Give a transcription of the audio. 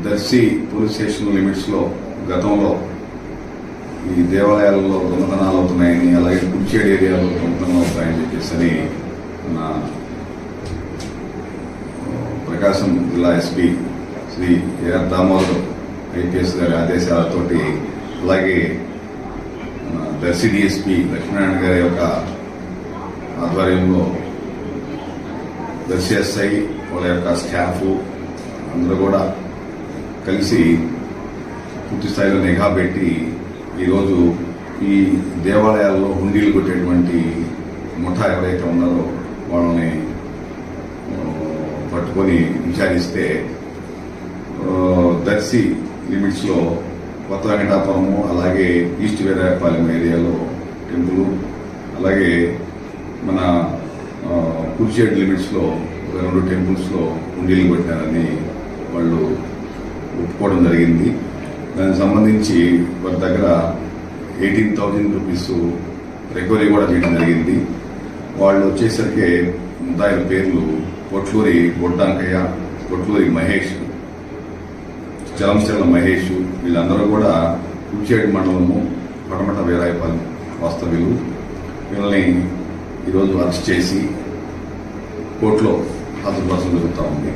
Darsi police station లిమిట్స్లో గతంలో ఈ దేవాలయాలలో దొంగతనాలు అవుతున్నాయని అలాగే కుర్చేడు ఏరియాలో దొంగతనాలు అవుతాయని చెప్పేసి అని ప్రకాశం జిల్లా SP Shri AR Damodar IPS గారి ఆదేశాలతోటి అలాగే దర్శి డిఎస్పీ లక్ష్మీనారాయణ గారి యొక్క ఆధ్వర్యంలో దర్శి ఎస్ఐ వాళ్ళ యొక్క స్టాఫ్ అందరూ కూడా కలిసి పూర్తి స్థాయిలో నిఘా పెట్టి ఈరోజు ఈ దేవాలయాల్లో హుండీలు కొట్టేటువంటి ముఠా ఎవరైతే ఉన్నారో వాళ్ళని పట్టుకొని విచారిస్తే దర్శి లిమిట్స్లో కొత్త వెంకటాపురము అలాగే ఈస్ట్ వీరాయపాలెం ఏరియాలో టెంపుల్ అలాగే మన కుర్చేడ్ లిమిట్స్లో రెండు టెంపుల్స్లో హుండీలు కొట్టారని వాళ్ళు ఒప్పుకోవడం జరిగింది. దానికి సంబంధించి వారి దగ్గర ఎయిటీన్ థౌజండ్ రూపీస్ రికవరీ కూడా చేయడం జరిగింది. వాళ్ళు వచ్చేసరికి ముద్దాయిల పేర్లు పొట్లూరి బొడ్డాంకయ్య పొట్లూరి మహేష్ చలంచెల్ల మహేష్ వీళ్ళందరూ కూడా కుర్చేటి మండలము పడమట వీరాయపాలెం వాస్తవ్యులు. వీళ్ళని ఈరోజు అరెస్ట్ చేసి కోర్టులో హాజరుపరచడం జరుగుతూ ఉంది.